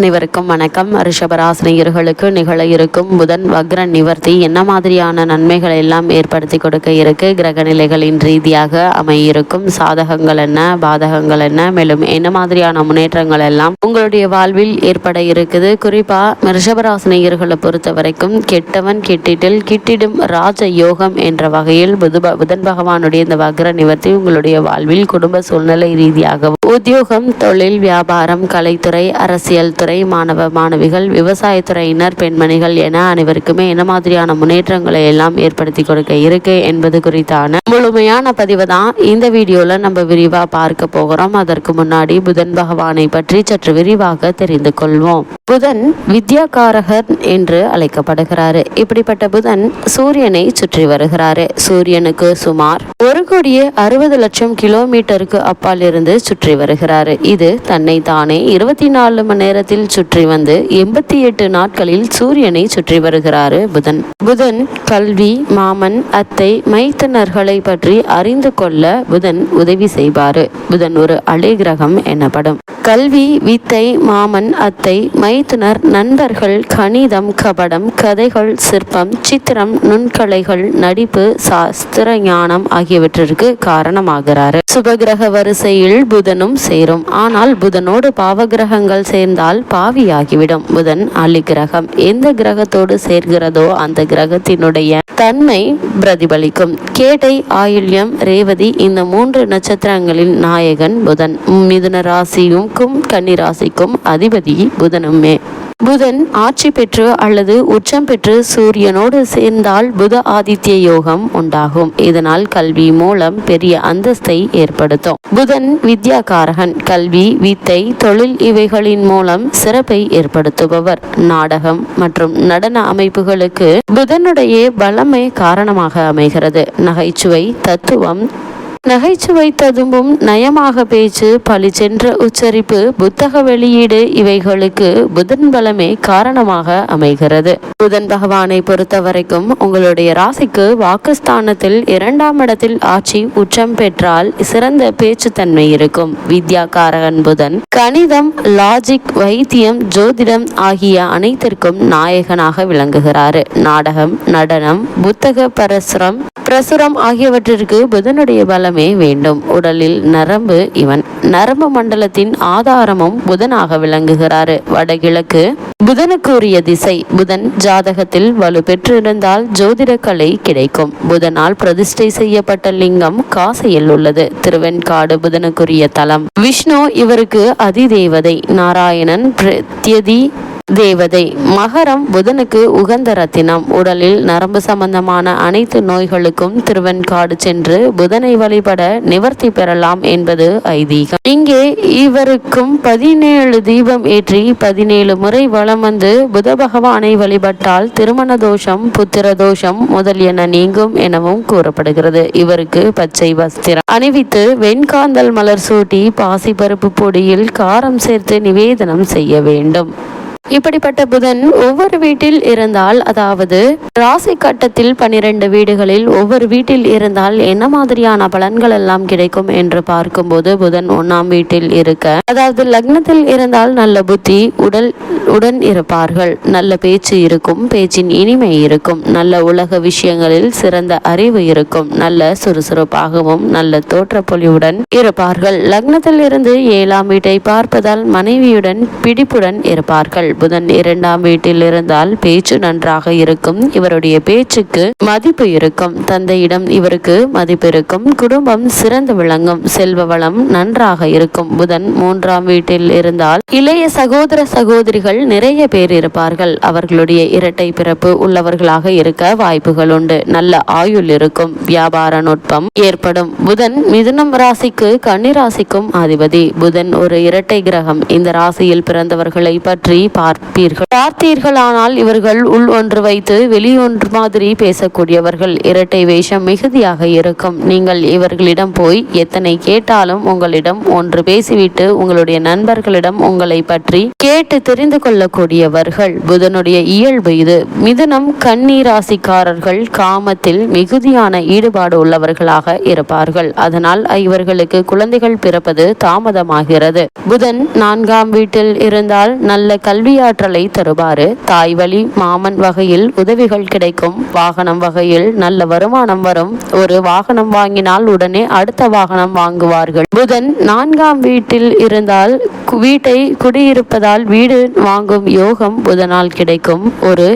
அனைவருக்கும் வணக்கம். ரிஷபராசினியர்களுக்கு நிகழ இருக்கும் புதன் வக்ர நிவர்த்தி என்ன மாதிரியான நன்மைகள் எல்லாம் ஏற்படுத்தி கொடுக்க இருக்கு? கிரக நிலைகளின் ரீதியாக அமையிருக்கும். சாதகங்கள் என்ன? பாதகங்கள் என்ன? மேலும் என்ன மாதிரியான முன்னேற்றங்கள் எல்லாம் உங்களுடைய வாழ்வில் ஏற்பட இருக்குது? குறிப்பா ரிஷபராசினியர்களை பொறுத்த வரைக்கும் கெட்டவன் கெட்டிட்டில் கிட்டிடும் ராஜ யோகம் என்ற வகையில் புது புதன் பகவானுடைய இந்த வக்ர நிவர்த்தி உங்களுடைய வாழ்வில் குடும்ப சூழ்நிலை ரீதியாகவும் உத்தியோகம் தொழில் வியாபாரம் கலைத்துறை அரசியல் துறை துறை மாணவ மாணவிகள் விவசாயத்துறையினர் பெண்மணிகள் என அனைவருக்குமே என்ன மாதிரியான முன்னேற்றங்களை எல்லாம் ஏற்படுத்தி கொடுக்க இருக்கு என்பது குறித்தான முழுமையான பதிவு தான் இந்த வீடியோல நம்ம விரிவா பார்க்க போகிறோம். அதற்கு முன்னாடி புதன் பகவானை பற்றி சற்று விரிவாக தெரிந்து கொள்வோம். புதன் வித்யாகாரகர் என்று அழைக்கப்படுகிறாரு. இப்படிப்பட்ட புதன் சூரியனை சுற்றி வருகிறாரு. சூரியனுக்கு சுமார் ஒரு கோடியே அறுபது லட்சம் கிலோமீட்டருக்கு அப்பால் இருந்து சுற்றி வருகிறாரு. இது தன்னை தானே இருபத்தி நாலு மணி நேரத்தில் சுற்றி வந்து எண்பத்தி எட்டு நாட்களில் சூரியனை சுற்றி வருகிறாரு புதன். புதன் கல்வி மாமன் அத்தை மைத்தனர்களை பற்றி அறிந்து கொள்ள புதன் உதவி செய்வாரு. புதன் ஒரு அலை கிரகம் எனப்படும். கல்வி வித்தை மாமன் அத்தை மைத்துனர் நண்பர்கள் கணிதம் கபடம் கதைகள் சிற்பம் சித்திரம் நுண்கலைகள் நடிப்பு சாஸ்திர ஞானம் ஆகியவற்றிற்கு காரணமாகிறாரு. சுபகிரக வரிசையில் புதனும் சேரும். ஆனால் புதனோடு பாவகிரகங்கள் சேர்ந்தால் பாவியாகிவிடும். புதன் அலி கிரகம் எந்த கிரகத்தோடு சேர்கிறதோ அந்த கிரகத்தினுடைய தன்மை பிரதிபலிக்கும். கேட்டை ஆயுள்யம் ரேவதி இந்த மூன்று நட்சத்திரங்களின் நாயகன் புதன். மிதுன ராசிக்கும் கன்னி ராசிக்கும் அதிபதி புதனுமே. புதன் ஆட்சி பெற்று அல்லது உச்சம் பெற்று சூரியனோடு சேர்ந்தால் புத ஆதித்ய யோகம் உண்டாகும். இதனால் கல்வி மூலம் பெரிய அந்தஸ்தை ஏற்படுத்தும். புதன் வித்யாகாரகன் கல்வி வித்தை தொழில் இவைகளின் மூலம் சிறப்பை ஏற்படுத்துபவர். நாடகம் மற்றும் நடன அமைப்புகளுக்கு புதனுடைய பலமே காரணமாக அமைகிறது. நகைச்சுவை தத்துவம் நகைச்சுவை ததும்பும் நயமாக பேச்சு பளிச்சென்ற உச்சரிப்பு புத்தக வெளியீடு இவைகளுக்கு புதன் பலமே காரணமாக அமைகிறது. புதன் பகவானை பொறுத்த வரைக்கும் உங்களுடைய ராசிக்கு வாக்குஸ்தானத்தில் இரண்டாம் இடத்தில் ஆட்சி உச்சம் பெற்றால் சிறந்த பேச்சுத்தன்மை இருக்கும். வித்யாகாரகன் புதன் கணிதம் லாஜிக் வைத்தியம் ஜோதிடம் ஆகிய அனைத்திற்கும் நாயகனாக விளங்குகிறாரு. நாடகம் நடனம் புத்தக பரசுரம் பிரசுரம் ஆகியவற்றிற்கு புதனுடைய பலமே மட்டுமே வேண்டும். உடலில் நரம்பு இவன். நரம்பு மண்டலத்தின் ஆதாரமும் புதனாக விளங்குகிறாரு. வடகிழக்கு புதனுக்குரிய திசை. புதன் ஜாதகத்தில் வலு பெற்றிருந்தால் ஜோதிடக்கலை கிடைக்கும். புதனால் பிரதிஷ்டை செய்யப்பட்ட லிங்கம் காசையில் உள்ளது. திருவெண்காடு புதனுக்குரிய தலம். விஷ்ணு இவருக்கு அதிதேவதை. நாராயணன் பிரத்யதி தேவதை. மகரம் புதனுக்கு உகந்த ரத்தினம். உடலில் நரம்பு சம்பந்தமான அனைத்து நோய்களுக்கும் திருவெண்காடு சென்று புதனை வழிபட நிவர்த்தி பெறலாம் என்பது ஐதீகம். இங்கே இவருக்கும் பதினேழு தீபம் ஏற்றி பதினேழு முறை வலம் வந்து புத பகவானை வழிபட்டால் திருமண தோஷம் புத்திர தோஷம் முதலியன நீங்கும் எனவும் கூறப்படுகிறது. இவருக்கு பச்சை வஸ்திரம். அணிவித்து வெண்காந்தல் மலர் சூட்டி பாசிப்பருப்பு பொடியில் காரம் சேர்த்து நிவேதனம் செய்ய வேண்டும். இப்படிப்பட்ட புதன் ஒவ்வொரு வீட்டில் இருந்தால் அதாவது ராசி கட்டத்தில் பனிரெண்டு வீடுகளில் ஒவ்வொரு வீட்டில் இருந்தால் என்ன மாதிரியான பலன்கள் எல்லாம் கிடைக்கும் என்று பார்க்கும்போது புதன் ஒன்னாம் வீட்டில் இருக்க அதாவது லக்னத்தில் இருந்தால் நல்ல புத்தி உடல் உடன் இருப்பார்கள். நல்ல பேச்சு இருக்கும் பேச்சின் இனிமை இருக்கும். நல்ல உலக விஷயங்களில் சிறந்த அறிவு இருக்கும். நல்ல சுறுசுறுப்பாகவும் நல்ல தோற்றப்பொலிவுடன் இருப்பார்கள். லக்னத்தில் இருந்து ஏழாம் வீட்டை பார்ப்பதால் மனைவியுடன் பிடிப்புடன் இருப்பார்கள். புதன் இரண்டாம் வீட்டில் இருந்தால் பேச்சு நன்றாக இருக்கும். இவருடைய பேச்சுக்கு மதிப்பு இருக்கும். தந்தையிடம் இவருக்கு மதிப்பு இருக்கும். குடும்பம் சிறந்து விளங்கும். செல்வ வளம் நன்றாக இருக்கும். புதன் மூன்றாம் வீட்டில் இருந்தால் இளைய சகோதர சகோதரிகள் நிறைய பேர் இருப்பார்கள். அவர்களுடைய இரட்டை பிறப்பு உள்ளவர்களாக இருக்க வாய்ப்புகள் உண்டு. நல்ல ஆயுள் இருக்கும். வியாபார நுட்பம் ஏற்படும். புதன் மிதுனம் ராசிக்கு கன்னிராசிக்கும் அதிபதி. புதன் ஒரு இரட்டை கிரகம். இந்த ராசியில் பிறந்தவர்களை பற்றி பார்ப்பீர்கள். பார்த்தீர்களானால் இவர்கள் உள் ஒன்று வைத்து வெளி ஒன்று மாதிரி பேசக்கூடியவர்கள். இரட்டை வேஷம் மிகுதியாக இருக்கும். நீங்கள் இவர்களிடம் போய் எத்தனை கேட்டாலும் உங்களிடம் ஒன்று பேசிவிட்டு உங்களுடைய நண்பர்களிடம் உங்களை பற்றி கேட்டு தெரிந்து கொள்ளக்கூடியவர்கள். புதனுடைய இயல்பு இது. மிதுனம் கண்ணீராசிக்காரர்கள் காமத்தில் மிகுதியான ஈடுபாடு உள்ளவர்களாக இருப்பார்கள். அதனால் இவர்களுக்கு குழந்தைகள் பிறப்பது தாமதமாகிறது. புதன் நான்காம் வீட்டில் இருந்தால் நல்ல கல்வி குடியாற்றலை தருவாரு தாய் வழி மாமன் வகையில் உதவிகள் கிடைக்கும். வாகனம் வகையில் நல்ல வருமானம் வரும். ஒரு வாகனம் வாங்கினால் உடனே அடுத்த வாகனம் வாங்குவார்கள். புதன் நான்காம் வீட்டில் இருந்தால் வீட்டை குடியிருப்பதால் வீடு வாங்கும் யோகம் புதனால் கிடைக்கும். ஒரு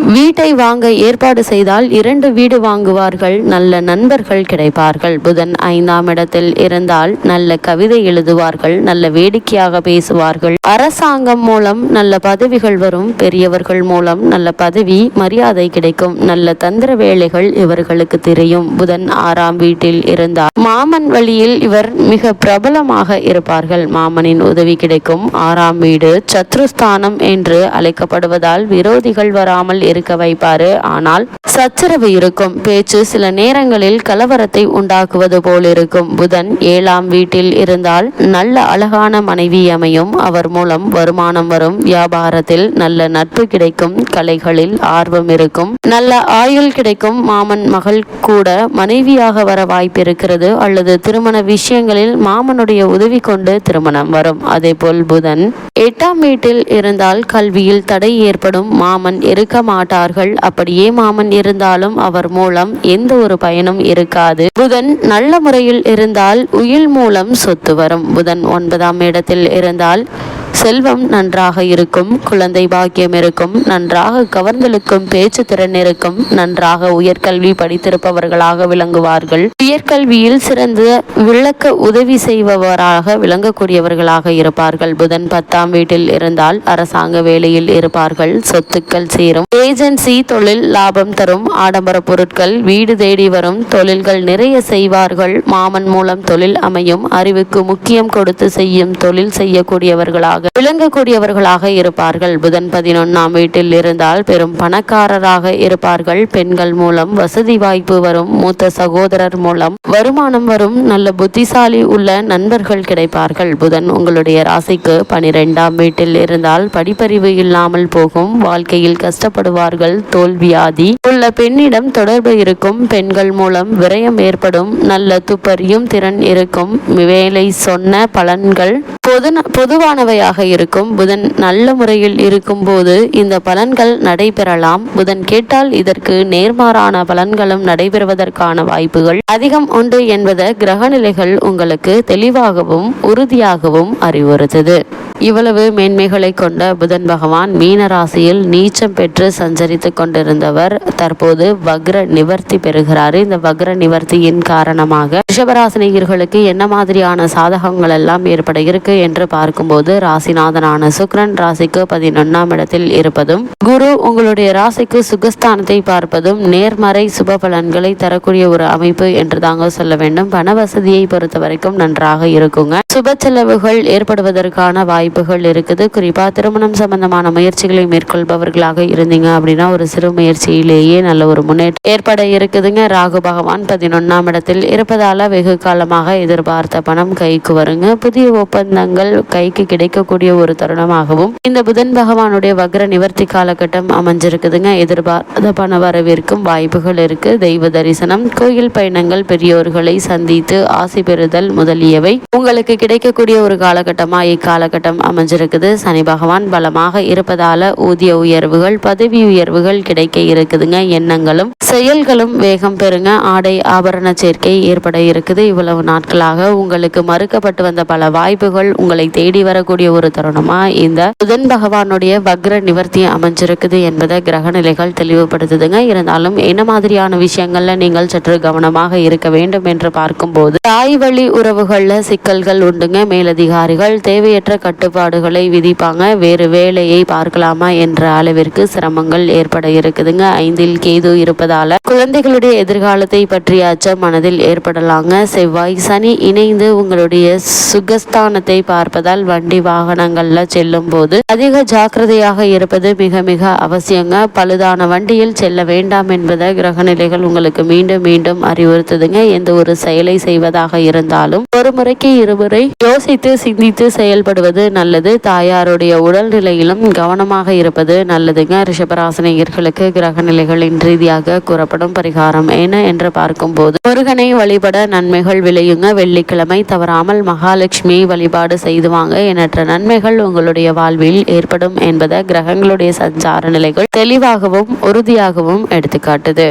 வீட்டை வாங்க ஏற்பாடு செய்தால் இரண்டு வீடு வாங்குவார்கள் நல்ல நண்பர்கள் கிடைப்பார்கள். புதன் ஐந்தாம் இடத்தில் இருந்தால் நல்ல கவிதை எழுதுவார்கள் நல்ல வேடிக்கையாக பேசுவார்கள். அரசாங்கம் மூலம் நல்ல பதவிகள் வரும் பெரியவர்கள் மூலம் நல்ல பதவி மரியாதை கிடைக்கும் நல்ல தந்திர வேலைகள் இவர்களுக்கு தெரியும். புதன் ஆறாம் வீட்டில் இருந்தால் மாமன் வழியில் இவர் மிக பிரபலமாக இருப்பார்கள். மாமனின் உதவி கிடைக்கும். ஆறாம் வீடு சத்ருஸ்தானம் என்று அழைக்கப்படுவதால் விரோதிகள் வராமல் இருக்க வைப்பாரு. ஆனால் சச்சரவு இருக்கும். பேச்சு சில நேரங்களில் கலவரத்தை உண்டாக்குவது போல் இருக்கும். புதன் ஏழாம் வீட்டில் இருந்தால் நல்ல அழகான மனைவி அமையும். அவர் மூலம் வருமானம் வரும். வியாபாரத்தில் நல்ல நட்பு கிடைக்கும். கலைகளில் ஆர்வம் இருக்கும். நல்ல ஆயுள் கிடைக்கும். மாமன் மகள் கூட மனைவியாக வர வாய்ப்பு இருக்கிறது அல்லது திருமண விஷயங்களில் மாமனுடைய உதவி கொண்டு திருமணம் வரும். அதே போல் புதன் எட்டாம் வீட்டில் இருந்தால் கல்வியில் தடை ஏற்படும். மாமன் இருக்க மாட்டார்கள். அப்படியே மாமன் இருந்தாலும் அவர் மூலம் எந்த ஒரு பயனும் இருக்காது. புதன் நல்ல முறையில் இருந்தால் உயில் மூலம் சொத்து வரும். புதன் ஒன்பதாம் இடத்தில் இருந்தால் செல்வம் நன்றாக இருக்கும் குழந்தை பாக்கியம் இருக்கும் நன்றாக கவர்ந்தெழுக்கும் பேச்சு திறன் இருக்கும் நன்றாக உயர்கல்வி படித்திருப்பவர்களாக விளங்குவார்கள். உயர்கல்வியில் சிறந்த விளக்க உதவி செய்பவராக விளங்கக்கூடியவர்களாக இருப்பார்கள். புதன் பத்தாம் வீட்டில் இருந்தால் அரசாங்க வேலையில் இருப்பார்கள். சொத்துக்கள் சேரும். ஏஜென்சி தொழில் லாபம் தரும். ஆடம்பர பொருட்கள் வீடு தேடி வரும். தொழில்கள் நிறைய செய்வார்கள். மாமன் மூலம் தொழில் அமையும். அறிவுக்கு முக்கியம் கொடுத்து செய்யும் தொழில் செய்யக்கூடியவர்களாக விளங்கக்கூடியவர்களாக இருப்பார்கள். புதன் பதினொன்னாம் வீட்டில் இருந்தால் பெரும் பணக்காரராக இருப்பார்கள். பெண்கள் மூலம் வசதி வாய்ப்பு வரும். மூத்த சகோதரர் மூலம் வருமானம் வரும். நல்ல புத்திசாலி உள்ள நண்பர்கள் கிடைப்பார்கள். புதன் உங்களுடைய ராசிக்கு பனிரெண்டாம் வீட்டில் இருந்தால் படிப்பறிவு இல்லாமல் போகும். வாழ்க்கையில் கஷ்டப்படுவார்கள். தோல்வியாதி உள்ள பெண்ணிடம் தொடர்பு இருக்கும். பெண்கள் மூலம் விரயம் ஏற்படும். நல்ல துப்பறியும் திறன் இருக்கும். வேலை சொன்ன பலன்கள் பொது பொதுவானவையாக இருக்கும். புதன் நல்ல முறையில் இருக்கும்போது இந்த பலன்கள் நடைபெறலாம். புதன் கேட்டால் இதற்கு நேர்மாறான பலன்களும் நடைபெறுவதற்கான வாய்ப்புகள் அதிகம் உண்டு என்பதை கிரகநிலைகள் உங்களுக்கு தெளிவாகவும் உறுதியாகவும் அறிவுறுத்தது. இவ்வளவு மேன்மைகளை கொண்ட புதன் பகவான் மீன ராசியில் நீச்சம் பெற்று சஞ்சரித்து கொண்டிருந்தவர். தற்போது வக்ர நிவர்த்தி பெறுகிறார். இந்த வக்ர நிவர்த்தியின் காரணமாக ரிஷபராசினியர்களுக்கு என்ன மாதிரியான சாதகங்கள் எல்லாம் ஏற்பட இருக்கு என்று பார்க்கும்போது ராசிநாதனான சுக்ரன் ராசிக்கு பதினொன்னாம் இடத்தில் இருப்பதும் குரு உங்களுடைய ராசிக்கு சுகஸ்தானத்தை பார்ப்பதும் நேர்மறை சுப பலன்களை தரக்கூடிய ஒரு அமைப்பு என்று தாங்க சொல்ல வேண்டும். பண வசதியை பொறுத்த வரைக்கும் நன்றாக இருக்குங்க. சுப செலவுகள் ஏற்படுவதற்கான வாய்ப்புகள் இருக்குது. குறிப்பா திருமணம் சம்பந்தமான முயற்சிகளை மேற்கொள்பவர்களாக இருந்தீங்க அப்படின்னா ஒரு சிறு முயற்சியிலேயே நல்ல ஒரு முன்னேற்றம் ஏற்பட இருக்குதுங்க. ராகு பகவான் பதினொன்னாம் இடத்தில் இருப்பதால வெகு காலமாக எதிர்பார்த்த பணம் கைக்கு வருங்க. புதிய ஒப்பந்தங்கள் கைக்கு கிடைக்க கிடைக்கக்கூடிய ஒரு தருணமாகவும் இந்த புதன் பகவானுடைய வக்ர நிவர்த்தி காலகட்டம் அமைஞ்சிருக்குதுங்க. எதிர்பார்த்த பண வரவிற்கும் வாய்ப்புகள் இருக்கு. தெய்வ தரிசனம் கோயில் பயணங்கள் பெரியோர்களை சந்தித்து ஆசி பெறுதல் முதலியவை உங்களுக்கு கிடைக்கக்கூடிய ஒரு காலகட்டமா இக்காலகட்டம் அமைஞ்சிருக்குது. சனி பகவான் பலமாக இருப்பதால ஊதிய உயர்வுகள் பதவி உயர்வுகள் கிடைக்க இருக்குதுங்க. எண்ணங்களும் செயல்களும் வேகம் பெறுங்க. ஆடை ஆபரண சேர்க்கை ஏற்பட இருக்குது. இவ்வளவு நாட்களாக உங்களுக்கு மறுக்கப்பட்டு வந்த பல வாய்ப்புகள் உங்களை தேடி வரக்கூடிய ஒரு தருணமா? இந்த புதன் பகவானுடைய வக்ர நிவர்த்தி அமைஞ்சிருக்குது என்பதை கிரக நிலைகள் தெளிவுபடுத்துதுங்க. இருந்தாலும் என்ன மாதிரியான விஷயங்கள்ல நீங்கள் சற்று கவனமாக இருக்க வேண்டும் என்று பார்க்கும்போது தாய் வழி உறவுகள்ல சிக்கல்கள் உண்டுங்க. மேலதிகாரிகள் தேவையற்ற கட்டுப்பாடுகளை விதிப்பாங்க. வேறு வேலையை பார்க்கலாமா என்ற அளவிற்கு சிரமங்கள் ஏற்பட இருக்குதுங்க. ஐந்தில் கேது இருப்பதாக குழந்தைகளுடைய எதிர்காலத்தை பற்றிய அச்சம் மனதில் ஏற்படலாங்க. செவ்வாய் சனி இணைந்து உங்களுடைய சுகஸ்தானத்தை பார்ப்பதால் வண்டி வாகனங்கள்ல செல்லும் போது அதிக ஜாக்கிரதையாக இருப்பது மிக மிக அவசியங்க. பழுதான வண்டியில் செல்ல வேண்டாம் என்பதை கிரகநிலைகள் உங்களுக்கு மீண்டும் மீண்டும் அறிவுறுத்துதுங்க. எந்த ஒரு செயலை செய்வதாக இருந்தாலும் ஒரு முறைக்கு இருமுறை யோசித்து சிந்தித்து செயல்படுவது நல்லது. தாயாருடைய உடல்நிலையிலும் கவனமாக இருப்பது நல்லதுங்க. ரிஷபராசினியர்களுக்கு கிரகநிலைகளின் ரீதியாக கூறப்படும் பரிகாரம் என்ன என்று பார்க்கும்போது முருகனை வழிபட நன்மைகள் விளையுங்க வெள்ளிக்கிழமை தவறாமல் மகாலட்சுமியை வழிபாடு செய்து வாங்க. எண்ணற்ற நன்மைகள் உங்களுடைய வாழ்வில் ஏற்படும் என்பதை கிரகங்களுடைய சஞ்சார நிலைகள் தெளிவாகவும் உறுதியாகவும் எடுத்துக்காட்டுது.